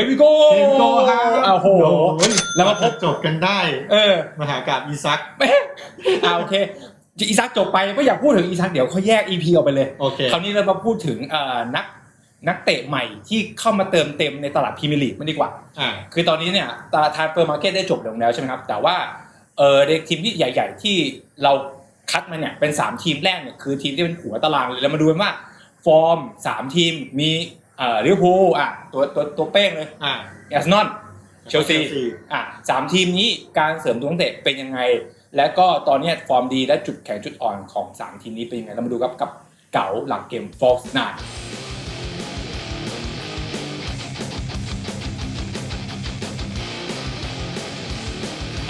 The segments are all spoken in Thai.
Here we go เฮนโกครับอ้าวโหโอ้ยแล้วมาพบจบกันได้ เออ มหากาบอีซักแม่อ่าโอเคอีซักจบไปก็อยากพูดถึงอีซักเดี๋ยวเขาแยก EP ออกไปเลย โอเคคราวนี้เรามาพูดถึงเอ่อนักนักเตะใหม่ที่เข้ามาเติมเต็มในตลาดพรีเมียร์ลีกมันดีกว่าอ่า คือตอนนี้เนี่ยตลาดทาร์เฟอร์มาร์เก็ตได้จบลงแล้วใช่ไหมครับ แต่ว่าเออในทีมที่ใหญ่ ๆ ที่เราคัดมาเนี่ยเป็น 3 ทีมแรกเนี่ยคือทีมที่เป็นหัวตารางเลยเรามาดูกันว่า ฟอร์ม 3 ทีมมี เอ่อลิเวอร์พูลอะตัวตัวตัวเป้งเลยอ่าแอสนอนเชลซี อะสามทีมนี้การเสริมตัวนักเตะเป็นยังไง และก็ตอนเนี้ยฟอร์มดีและจุดแข็งจุดอ่อนของ3ทีมนี้เป็นยังไงเรามาดูครับกับเก๋าหลังเกมฟอร์สนา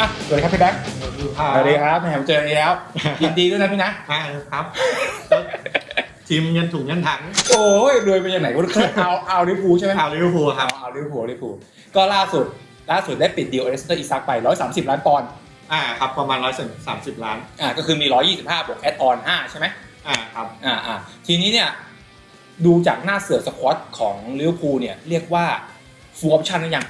อะสวัสดีครับพี่แบ๊คสวัสดีคสวัสดีครับแหมเจออีกแล้ว ยินดีด้วยนะพี่นะ อ่าครับแล้ว ทีมเงินถุงเงินถังโอ้ยรวยไปยังไหนก็เอาเอาลิเวอร์พูลใช่ไหมข่าวลิเวอร์พูลคเอารับเอาลิเวอร์พูลลิเวอร์พูลก็ล่าสุดล่าสุดได้ปิดดีลเอสเตอร์อิซักไป 130 ล้านปอนด์อ่าครับประมาณร้อยสามสิบล้าน อะก็คือมี 125 บวกแอดออน 5 ใช่ไหมอ่าครับอ่าอ่าทีนี้เนี่ย ดูจากหน้าเสือสควอตของลิเวอร์พูลเนี่ย เรียกว่าฟูลออปชั่นหรือยัง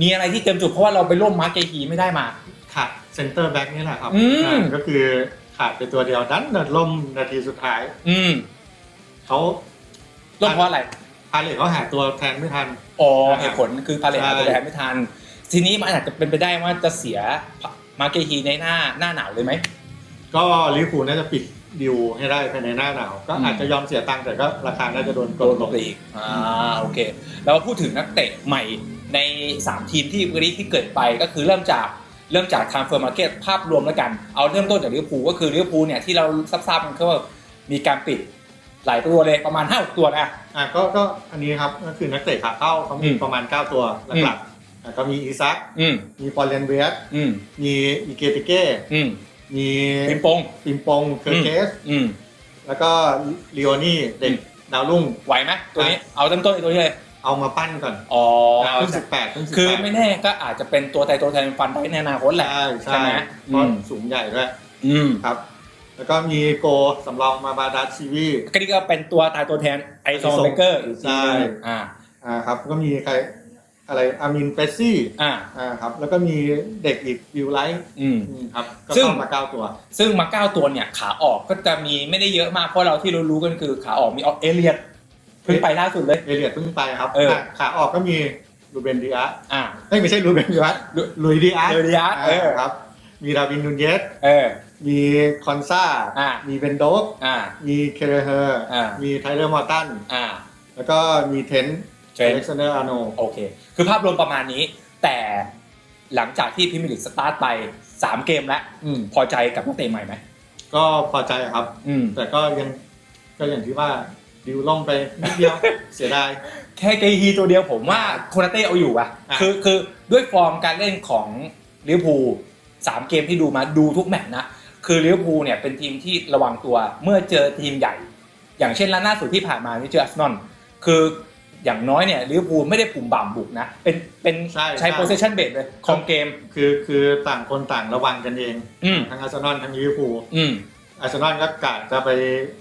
มีอะไรที่เต็มจุดเพราะว่าเราไปร่วมมาร์เกฮีไม่ได้มา ขาดเซนเตอร์แบ็กนี่แหละครับอืม อ่าก็คือขาดไปตัวเดียวดันเดินล่มนาทีสุดท้าย อืม เขาร่วมเพราะอะไรพาเลทเขาหาตัวแทนไม่ทันอ๋ออ่าเหตุผลคือพาเลทใช่หาตัวแทนไม่ทัน ทีนี้มันอาจจะเป็นไปได้ว่าจะเสียมาร์เกฮีในหน้าหน้าหนาวเลยไหมก็ลิเวอร์พูลน่าจะปิดดิวให้ได้ภายในหน้าหนาว ก็อืมอาจจะยอมเสียตังค์แต่ก็ราคาน่าจะโดนกโดดนลลงงไปอีกอ่าโอเค แล้วพูดถึงนักเตะใหม่ใน 3 ทีมที่วันนี้ที่เกิดไปก็คือเริ่มจากเริ่มจากทางเฟอร์มาร์เก็ตภาพรวมแล้วกัน เอาเริ่มต้นจากลิเวอร์พูลก็คือลิเวอร์พูลเนี่ยที่เราทราบๆกันคือว่ามีการปิด หลายตัวเลยประมาณ5 6ตัวนะ อะก็ก็อันนี้ครับก็คือนักเตะขาเข้าเขามีอืม ประมาณ 9 ตัวหลักๆอะก็มีอีซักอืมมีปอลเลนเวียสอืมมีอีเกติเก้อืมมีปิมปงปิมปองเคอร์เกสอืม แล้วก็ลีโอนี่เด็กอืม ดาวรุ่ง ไหวไหมตัวนี้เอาเริ่มต้นไอ้ตัวนี้เลยเอามาปั้นก่อนอ๋อเพิ่งสิบแปดเพิ่งสิบคือแปดไม่แน่ก็อาจจะเป็นตัวไทยตัวแทนฟันได้ในอนาคตแหละ ใช่ใช่ใช่ไหมเพราะอืมสูงใหญ่ด้วยอืม ครับ แล้วก็มีโกสำรองมาบาดาชีวี ก็นี่ก็เป็นตัวตายตัวแทนไอโซเบเกอร์อีกทีใช่นึงอ่าอ่าครับก็มีใครอะไรอามินเปซซี่อ่า อ่าครับ แล้วก็มีเด็กอีกวิวไลท์อืม อืมครับ ก็ซึ่ง เข้ามาเก้าตัว ซึ่งมาเก้าตัวเนี่ยขาออกก็จะมีไม่ได้เยอะมากเพราะเราที่รู้ๆกันคือขาออกมีออกเอเลียดเพิ่งไปล่าสุดเลย เอเลียดเพิ่งไปครับเออ ขาขาออกก็มีลูเบนดิอาร์อ่าเอ้ยไม่ใช่ลูเบนดิอาร์ลุลุยดิอาร์ลุยดิอาร์เออ ครับ มีดาวินนูนเยสเออ มีคอนซาอ่ามีเบนโดกอ่ามีเคเรเฮอร์ อ่ามีไทเลอร์มอร์ตัน อ่า แล้วก็มีเทนเทรนอเล็กซานเดอร์อาร์โน โอเค คือภาพรวมประมาณนี้ แต่หลังจากที่พิมยร์ลีกสตาร์ทไป 3 เกมแล้ว อืม พอใจกับนักเตะใหม่ไหมก็พอใจครับ อืม แต่ก็ยังก็อย่างที่ว่าดิวล่มไปนิดเดียว เสียดาย แค่เกฮีตัวเดียวผมว่าโคนาเต้เอาอยู่อะอะ คือคือด้วยฟอร์มการเล่นของลิเวอร์พูลสามเกมที่ดูมาดูทุกแมตช์นะ คือลิเวอร์พูลเนี่ยเป็นทีมที่ระวังตัวเมื่อเจอทีมใหญ่ อย่างเช่นล่าสุดที่ผ่านมาที่เจออาร์เซนอลคืออย่างน้อยเนี่ยลิเวอร์พูลไม่ได้ปุ่มบ่ามบุกนะเป็นเป็นใช่ใช้ ใช่ possession base เลยของเกม คือคือต่างคนต่างระวังกันเอง อืม ทั้งอาร์เซนอลทั้งลิเวอร์พูลอืมอาร์เซนอลก็กะจะไป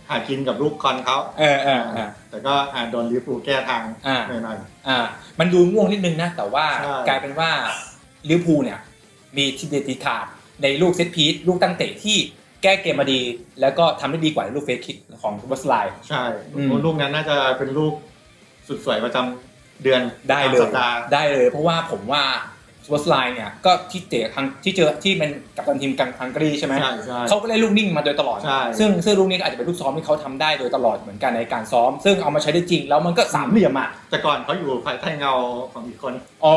หากินกับลูกคอนเขาเออเออเออ แต่ก็อาจโดนลิเวอร์พูลแก้ทางอ่า หน่อย อ่ามันดูง่วงนิดนึงนะ แต่ว่าใช่ กลายเป็นว่าลิเวอร์พูลเนี่ย มีทีเด็ดทีขาด ในลูกเซตพีซลูกตั้งเตะที่แก้เกมมาดี แล้วก็ทำได้ดีกว่าลูกเฟสคิกของวัสไลน์ๆใช่อืมลูกนั้นน่าจะเป็นลูกสุดสวยประจำเดือนได้เลประจำสัยปดาห์ได้เลย เพราะว่าผมว่า วัสไลน์เนี่ยก็ที่เตะครั้งที่เจอที่เป็นกับตันทีมกังฮังการีใช่ไหมใช่ใช่ เขาก็เล่นลูกนิ่งมาโดยตลอด ใช่ ซึ่งซึ่งลูกนี้ก็อาจจะเป็นลูกซ้อมที่เขาทำได้โดยตลอดเหมือนกันในการซ้อม ซึ่งเอามาใช้ได้จริงแล้วมันก็สามเหลี่ยมอะแต่ก่อนเขาอยู่ภายใต้เงาของอีกคน อ๋อ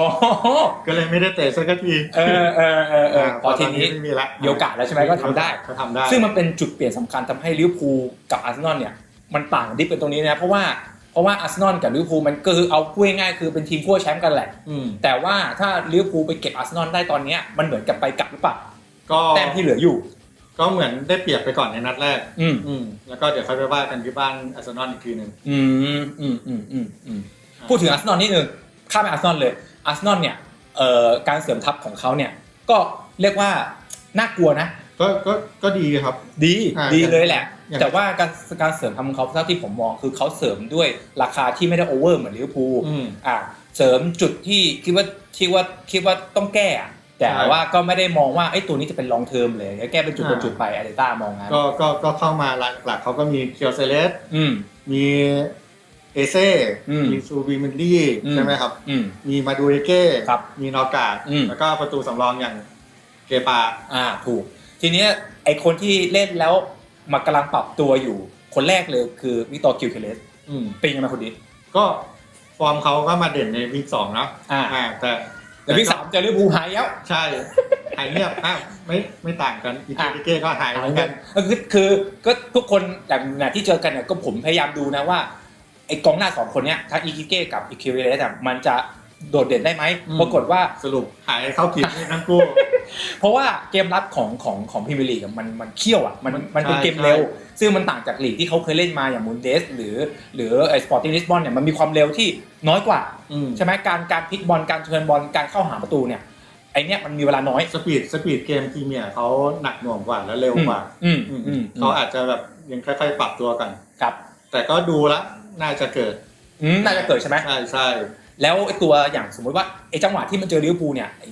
ก็เลยไม่ได้เตะสักทีเออเออเออเออพอทีนี้ ไม่มีละมีโอกาสแล้วใช่ไหมก็ทำได้ ก็ทำได้ซึ่งมันเป็นจุดเปลี่ยนสำคัญทำให้ลิเวอร์พูลกับอาร์เซนอลเนี่ยมันต่างกันที่เป็นตรงนี้นะเพราะว่าเพ ราะว่าอาร์เซนอลกับลิเวอร์พูลมันก็คือเอาพูดง่ายๆคือเป็นทีมขั้วแชมป์กันแหละอืมแต่ว่าถ้าลิเวอร์พูลไปเก็บอาร์เซนอลได้ตอนเนี้ยมันเหมือนกับไปกลับหรือเปล่าก็แต้มที่เหลืออยู่ ก็เหมือนได้เปรียบไปก่อนในนัดแรก อืมอืมแล้วก็เดี๋ยวค่อยไปว่ากันที่บ้านอาร์เซนอลอีกทีหนึ่งอืมอืมอืมอืมอืมพูดถึงอาร์เซนอลนิดนึงข้ามไปอาร์เซนอลเลยอาร์เซนอลเนี่ยเอ่อการเสริมทัพของเขาเนี่ยก็เรียกว่าน่ากลัวนะ ก็ก็ก็ดีครับ ดีอ่าดีเลยแหละ อย่าง แต่ว่าการการเสริมทำของเขาเท่าที่ผมมองคือเขาเสริมด้วยราคาที่ไม่ได้โอเวอร์เหมือนลิเวอร์พูลอืม อ่าเสริมจุดที่คิดว่าคิดว่าคิดว่าต้องแก้อะแต่ใช่ว่าก็ไม่ได้มองว่าไอ้ยตัวนี้จะเป็นลองเทอมเลยแก้เป็นจุดเป็นอ่าจุดไปอาร์เตต้ามองงั้นก็ก็ก็เข้ามาหลักๆเขาก็มีเคียวเซเลส อืม มีเอเซ่อืมมีซูบิมินดี้อืม ใช่ไหมครับ อืม มีมาดูเอเก้ ครับมีนอกาดอืม แล้วก็ประตูสำรองอย่างเกปา อ่าถูก ทีเนี้ยไอคนที่เล่นแล้วมากำลังปรับตัวอยู่ คนแรกเลยคือวิกตอร์กิวเคเลสอืมเป็นยังไงคนนี้ ก็ฟอร์มเขาก็มาเด่นในวีคสองเนาะอ่าอ่า แต่แต่วิกสามเจอลิเวอร์พูลหายแล้วใช่หายเงียบอ้าวไม่ไม่ต่างกันอีอะเกเก้ก็หายเหมือนกันก็คือคือก็ทุกคนแบบเนี่ยที่เจอกันเนี่ยก็ผมพยายามดูนะว่าไอกองหน้าสองคนเนี้ยทั้งอีกิเก้กับอีคิวเลสอะมันจะ โดดเด่นได้ไหมอืมปรากฏว่าสรุปหายเข้าผิดทั้งคู่เพราะว่าเกมรับของของของพรีเมียร์ลีกอะมันมันเขี้ยวอะมันมันมันเป็นใช่เกมเร็ว ซึ่งมันต่างจากลีกที่เขาเคยเล่นมาอย่างมูนเดสหรือ หรือไอสปอร์ติ้งลิสบอนเนี่ยมันมีความเร็วที่น้อยกว่าอืมใช่ไหมการการพลิกบอลการเทิร์นบอลการเข้าหาประตูเนี่ยไอเนี้ยมันมีเวลาน้อยสปีดสปีดเกมพรีเมียร์เขาหนักหน่วงกว่าและเร็วกว่าอืมอืมอืมเขาอาจจะแบบยังค่อยๆปรับตัวกันครับ แต่ก็ดูแล้วน่าจะเกิดอืมน่าจะเกิดใช่ไหมใช่ใช่ แล้วไอตัวอย่างสมมุติว่าไอจังหวะที่มันเจอลิเวอร์พูลเนี่ยไอ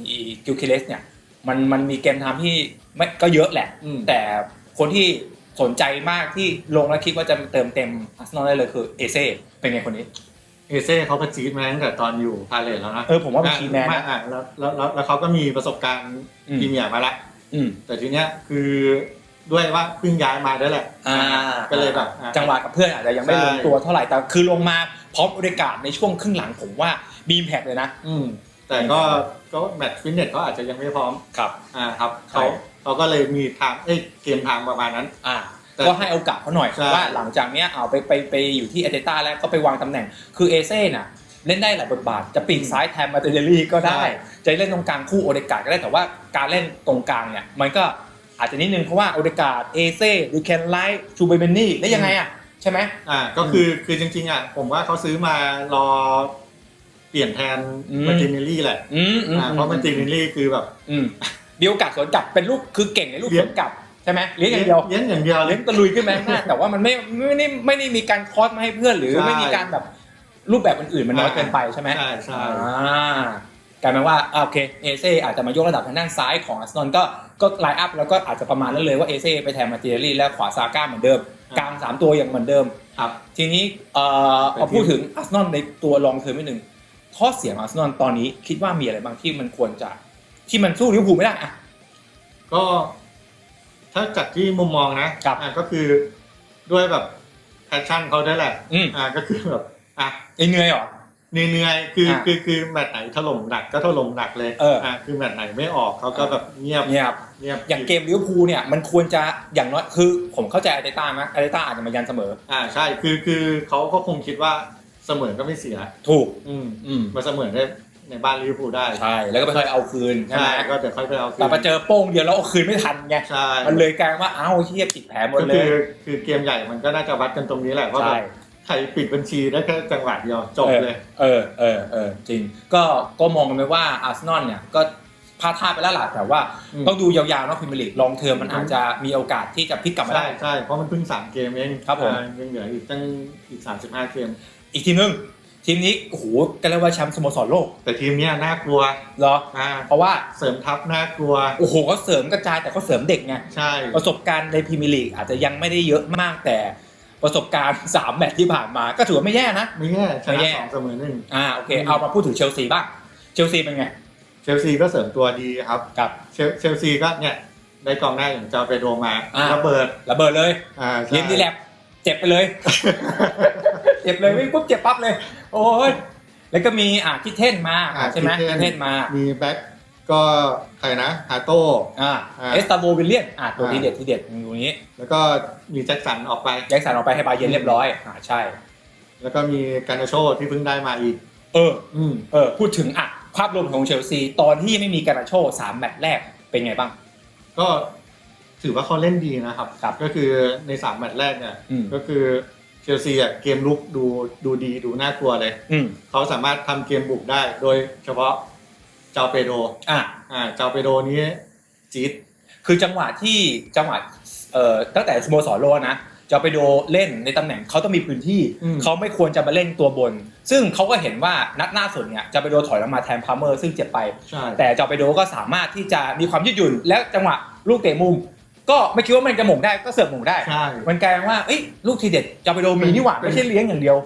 กิลเคเลสเนี่ยมันมันมีเกมทำที่ไม่ก็เยอะแหละอืมแต่คนที่สนใจมากที่ลงแล้วคิดว่าจะเติมเต็มอาร์เซนอลได้เลยคือเอเซ่เป็นไงคนนี้ เอเซ่เขาก็จี๊ดมาตั้งแต่ตอนอยู่พาเลทแล้วนะเออผมว่าเป็นคีย์แมนอ่นะอะแล้วแล้วแล้วแล้วเขาก็มีประสบการณ์อืมพรีเมียร์มาละอืมแต่ทีเนี้ยคือ ด้วยว่าเพิ่งย้ายมาด้วยแหละอ่าก็เลยแบบอะ จังหวะกับเพื่อนอาจจะยังไม่ใช่ ลงตัวเท่าไหร่แต่คือลงมาพร้อมบริการในช่วงครึ่งหลังผมว่ามีแพกเลยนะอืมแต่ก็ก็แมตช์ฟิตเนสเขาอาจจะยังไม่พร้อมครับ อ่าครับใช่ เขาเขาก็เลยมีทางเอ้ยเกมทางประมาณนั้น อ่าแต่ก็ให้โอกาสเขาหน่อยใช่ ว่าหลังจากเนี้ยเอาไปไปไปอยู่ที่เอเตต้าแล้วก็ไปวางตำแหน่ง คือเอเซ่น่ะเล่นได้หลายบทบาท จะปีกซ้ายแทนมาเตเดลี่ก็ได้ จะเล่นตรงกลางคู่โอเดกาดก็ได้แต่ว่าการเล่นตรงกลางเนี่ยมันก็ อาจจะนิดนึงเพราะว่าโอเดกาดเอเซ่ดูแคนไลท์ชูเบเบนนี่ได้ยังไงอะใช่ไหมอ่าก็คือคือจริงๆอะผมว่าเขาซื้อมารอเปลี่ยนแทนอืมมาร์ตินเนลลี่แหละอืมอืมอ่าเพราะมาร์ตินเนลลี่คือแบบอืมมีโอกาสสวนกลับเป็นลูกคือเก่งในลูกสวนกลับใช่ไหมเลี้ยงอย่างเดียวเลี้ยงอย่างเดียวเลเลี้ยยงตะลุยขึ้นมาข้างหน้าแต่ว่ามันไม่ไม่ได้ไม่ได้มีการคอสมาให้เพื่อนหรือใช่ไม่มีการแบบรูปแบบอื่นๆมันน้อยเกินไปใช่ไหมใช่ใช่อ่าก ลายเป็นว่าอ่าโอเคเอเซ่อาจจะมายกระดับทางด้านซ้ายของอาร์เซนอลก็ก็ไลน์อัพแล้วก็อาจจะประมาณนั้นเลยว่าเอเซ่ไปแทนมาเตเดลี่และขวาซาก้าเหมือนเดิมกลางสามตัวอย่างเหมือนเดิมครับทีนี้เอ่อไปพอที่พูดถึงอาร์เซนอลในตัวลองเทอมนิดนึงข้อเสียของอาร์เซนอลตอนนี้คิดว่ามีอะไรบ้างที่มันควรจะที่มันสู้ลิเวอร์พูลไม่ได้อะก็ถ้าจัดที่มุมมองนะครับอ่าก็คือด้วยแบบแพชชั่นเขาได้วยแหละอืมอ่าก็คือแบบอะไอ้เหนื่อยเหรอ เหนื่อยๆคืออะคือคือแมตช์ไหนถล่มหนักก็ถล่มหนักเลยเอออ่อ่าคือแมตช์ไหนไม่ออกเขาก็แบบเงียบเงียบ เงียบอย่างเกมลิเวอร์พูลเนี่ยมันควรจะอย่างน้อยคือผมเข้าใจอาร์เตต้านะอาร์เตต้าอาจจะมายันเสมอ อ่าใช่คือคือเขาก็คงคิดว่าเสมอก็ไม่เสีย ถูก อืมอืมมาเสมอได้ในบ้านลิเวอร์พูลได้ใช่ แล้วก็ไปค่อยเอาคืนใช่ไหใช่มก็เดี๋ยวค่อยไปเอาคืนแต่มาเจอโป้งเดียวแล้วเอาคืนไม่ทันไงใช่มันเลยกลายว่าอ้าวเฮียปิดแผลหมดก็เลคืย อคือเกมใหญ่มันก็น่าจะวัดกันตรงนี้แหละว่าแบใช่ บ ใครปิดบัญชีได้แค่จังหวะเดียวจบเลย เออเออเออจริง ก็ก็มองกันไปว่าอาร์เซนอลเนี่ยก็พลาดท่าไปแล้วล่ะแต่ว่าอืมต้องดูยาวๆนะพรีเมียร์ลีกลองเทอมมันอาจจะมีโอกาสที่จะพลิกกลับมาใช่ได้ ใช่เพราะมันเพิ่งสามเกมเองครับผมอ่ายังเหลืออีกตั้งอีกสามสิบห้าเกม อีกทีมนึงทีมนี้โอ้โหกันเรียกว่าแชมป์สโมสรโลก แต่ทีมเนี้ยน่ากลัวเหรออ่าเพราะว่าเสริมทัพน่ากลัวโอ้โหเขาเสริมกระจายแต่เขาเสริมเด็กไงใช่ประสบการณ์ในพรีเมียร์ลีกอาจจะยังไม่ได้เยอะมากแต่ ประสบการณ์3แมตช์ที่ผ่านมาก็ถือว่าไม่แย่นะ ไม่แย่ชไม่นะแย่ สองเสมอหนึ่งอ่าโอเคอืมเอามาพูดถึงเชลซีบ้างเชลซีเป็นไงเชลซีก็เสริมตัวดีครับ กับ เชลเชลซีก็เนี่ยได้กองหน้าอย่างจาเปโดมาอ่า ระเบิดระเบิดเลยอ่าใช่ยินดีแลบเจ็บไปเลย เจ็บเลยวิ่งปุ๊บเจ็บปั๊บเลย โอ้ยแล้วก็มีอ่าคิดเท่นมาอ่าใช่ไหมคิคิดดเท่นเท่นมา มีแบ็ค ก็ใครนะฮาโต้ อ่าอ่า เอสตาโบวิลเลียนอ่าตัวอ่าทีเด็ดทีเด็ดอยู่นี้แล้วก็มีแจ็คสันออกไป แจ็คสันออกไปให้บาเยร์นเรียบร้อยอ่าใช่ แล้วก็มีการนาโชที่เพิ่งได้มาอีก เออ อืม เออพูดถึงอะภาพรวมของเชลซี ตอนที่ยังไม่มีการาโชสามแมตช์แรกเป็นไงบ้าง ก็ถือว่าเขาเล่นดีนะครับ ครับก็คือในสามแมตช์แรกเนี่ยอืม ก็คือเชลซีอะเกมลุกดูดูดีดูน่ากลัวเลย อืม เขาสามารถทำเกมบุกได้ โดยเฉพาะ เจ้าเปโดอะอ่าเจ้าเปโดนี้จี๊ด คือจังหวะที่จังหวะเอ่อตั้งแต่สโมสรโลกนะจะไปโดเล่นในตำแหน่งเขาต้องมีพื้นที่ อืม เขาไม่ควรจะมาเล่นตัวบน ซึ่งเขาก็เห็นว่านัดหน้าสุดเนี่ยจะไปโดถอยลงมาแทนพาร์เมอร์ซึ่งเจ็บไป ใช่แต่จอไปโดก็สามารถที่จะมีความยืดหยุ่น และจังหวะลูกเตะมุม ก็ไม่คิดว่ามันจะหม่งได้ก็เสิร์ฟหม่งได้ ใช่ มันกลายเป็นว่าเอ้ยลูกทีเด็ดจอไปโดมีนี่หว่าเป็นไม่ใช่เลี้ยงอย่างเดียว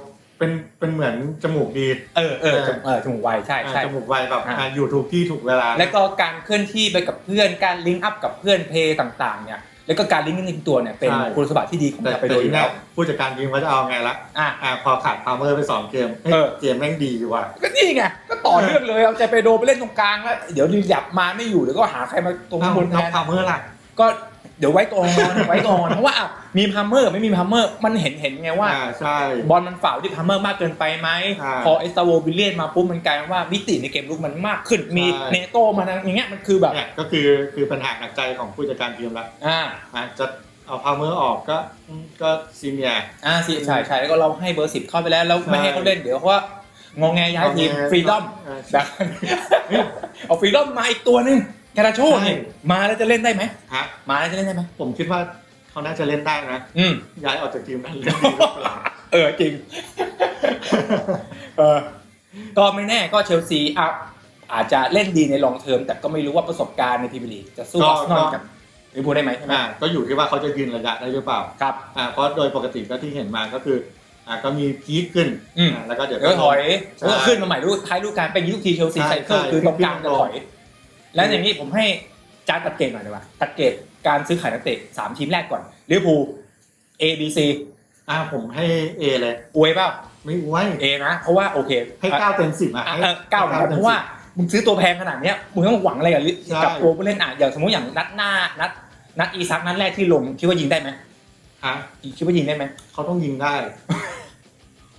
เป็นเป็นเหมือนจมูกดีเออเออเออจมูกเออจมูกไวใช่ใช่จมูกไวแบบอ่าอ่าอยู่ถูกที่ถูกเวลา แล้วก็การเคลื่อนที่ไปกับเพื่อนการลิงก์อัพกับเพื่อนเพย์ต่างๆเนี่ยแล้วก็การลิงก์ในตัวเนี่ยเป็นใช่ คุณสมบัติที่ดีของแต่จอไปแต่โดอทียู่เนี้แล้ยว ผู้จัดการทีมเขาจะเอาไงละอะอ่าพอขาดพาเมอร์ไปสองเกมเฮ้ยเออ เกมแม่งดีว่ะ ก็นี่ไงก็ต่อเนื่องเลยเอาใจไปโดไปเล่นตรงกลางแล้วเดี๋ยวดีหยับมาไม่อยู่เดี๋ยวก็หาใครมาตรงเอาบนแทน้องนพาเมอร์ล่ะ ก็ เดี๋ยวไว้ก่อนไว้ก่อนเพราะว่าอะมีพัมเมอร์กับไม่มีพัมเมอร์มันเห็นเห็นไงว่า อ่าใช่ บอลมันฝ่าวที่พัมเมอร์มากเกินไปไหมใช่พอเอสตาโววิลเลียนมาปุ๊บมันกลายเป็นว่ามิติในเกมลุกมันมากขึ้นมีใช่ เนโตมาอย่างเงี้ยมันคือแบบเนี่ยก็คือคือปัญหาหนักใจของผู้จัดการทีมละอ่าอะจะเอาพาเมอร์ออกก็อืมก็ซีเนียร์ อ่าสิใช่ใช่แล้วก็เราให้เบอร์สิบเข้าไปแล้วแล้วไม่ให้เขาเล่นเดี๋ยวเพราะว่างอแงย้ายทีมงอแงฟรีดอมเออแบบเอาฟรีดอมมาอีกตัวหนึง แคราโชใช่นี่มาแล้วจะเล่นได้ไหมฮะมาแล้วจะเล่นได้ไหมผมคิดว่าเขาน่าจะเล่นได้นะอืมย้ายออกจากทีมนั้นเลยดีหรือเปล่าเออจริงเออก็ไม่แน่ก็เชลซีอะอาจจะเล่นดีในลองเทอมแต่ก็ไม่รู้ว่าประสบการณ์ในพรีเมียร์ลีกจะสู้ก็อาร์เซนอลก็กับลิเวอร์พูลได้ไหมใช่ไหมอ่าก็อยู่ที่ว่าเขาจะยืนระยะได้หรือเปล่าครับอ่าเพราะโดยปกติก็ที่เห็นมาก็คืออ่าก็มีพีคขึ้นอืมอ่าแล้วก็เดี๋ยวเดี๋ยวถอยใช่แล้วก็ขึ้นมาใหม่รูท้ายรูปการเป็นยุคทีเชลซีใช่ไซเคิลใช่คือตรงกลางขึ้นจะลงถอย แล้วอย่างนี้ผมให้จาร์ดตัดเกตหน่อยดีกว่าตัดเกตการซื้อขายนักเตะสามทีมแรกก่อนลิเวอร์พูล A B C อ่าผมให้เอเลยอวยเปล่าไม่อวย A นะ เพราะว่าโอเค ให้เก้าเต็มสิบอะอะให้เออเก้าเหมือนกันเพราะว่ามึงซื้อตัวแพงขนาดเนี้ยมึงต้องหวังอะไรกับลิใช่กับตัวผู้เล่นอะอย่างสมมติอย่างนัดหน้านัดนัดอีซักนัดแรกที่ลงคิดว่ายิงได้ไหมฮะคิดว่ายิงได้ไหมเขาต้องยิงได้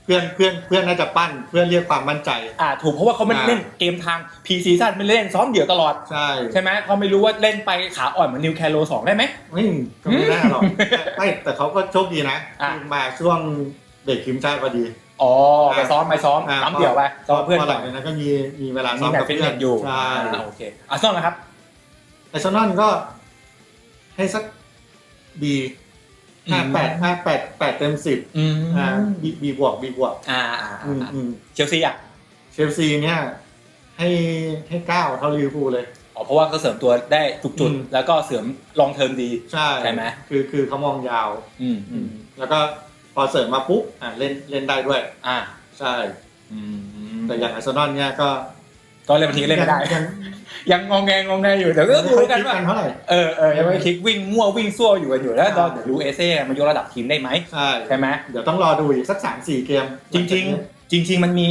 เพื่อนเพื่อนเพื่อนน่าจะปั้นเพื่อนเรียกความมั่นใจ อ่าถูกเพราะว่าเขาไม่ได้อ่าเล่นเกมทางพีซีซั่นไม่ได้เล่นซ้อมเดี่ยวตลอด ใช่ใช่ไหมเขาไม่รู้ว่าเล่นไปขาอ่อนเหมือนนิวแคโรสองได้ไหมไม่ก็ไม่น่าหรอกไม่แต่เขาก็โชคดีนะอะที่มาช่วงเด็กทีมชาติพอดีอ๋อไปซ้อมไปซ้อมอ่าซ้อมเดี่ยวไปซ้อมกับเพื่อนพอหก่ลัองนจากนั้นก็มีมีเวลาซ้มีอมแมตกับช์ฟิตเพื่เนอนสอยู่ใช่อ่าโอเคอาร์เซนอลนะครับไอซอนอนก็ให้สักบี ห้าแปดห้าแปดแปดเต็มสิบอืมอ่าบีบีบวกบีบวกอ่าอ่าอืมอ่าอืมเชลซีอะเชลซีเนี่ย ให้ให้เก้าเท่าลิเวอร์พูลเลย อ๋อเพราะว่าเขาเสริมตัวได้ทุกจุดอืม แล้วก็เสริมลองเทอมดี ใช่ใช่ไหม คือคือเขามองยาว อืมอืมแล้วก็พอเสริมมาปุ๊บอ่าเล่นเล่นได้ด้วย อ่า ใช่ อืมแต่อย่างอาร์เซนอลเนี่ยก็ ก็เล่นบางทีก็เล่นไม่ได้ ยังยังงองแงงองแงอยู่เดี๋ยวก็ยังดูไม่กันคิดว่า กันเท่าไหร่ เออเออยังไม่คลิกวิ่งมั่ววิ่งซั่วอยู่กันอยู่แล้วใช่เราเดี๋ยวรู้เอเซ่มายกระดับทีมได้ไหมใช่ ใช่ไหมเดี๋ยวต้องรอดูอีกสักสามสี่เกม จริง ๆ จริง ๆ มันมี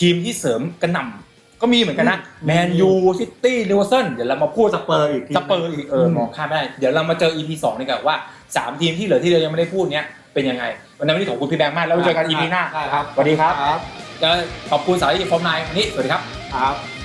ทีมที่เสริมกระหน่ำก็มีเหมือนกันนะอืมแมนยูซิตี้นิวเซนเดี๋ยวเรามาพูดสเปอร์อีกที สเปอร์อีกเออมองข้ามไม่ได้ เดี๋ยวเรามาเจอ EP สองนี่กันว่าสามทีมที่เหลือที่เรายังไม่ได้พูดเนี้ยเป็นยังไงวันนี้วันนี้ขอบคุณพี่แบงค์มากแล้วไว้เจอกัน EP หน้าได้ครับ สวัสดีครับ ครับ แล้วขอบคุณสาวที่ฟอร์มไนวันนี้สวัสดีครับ ครับ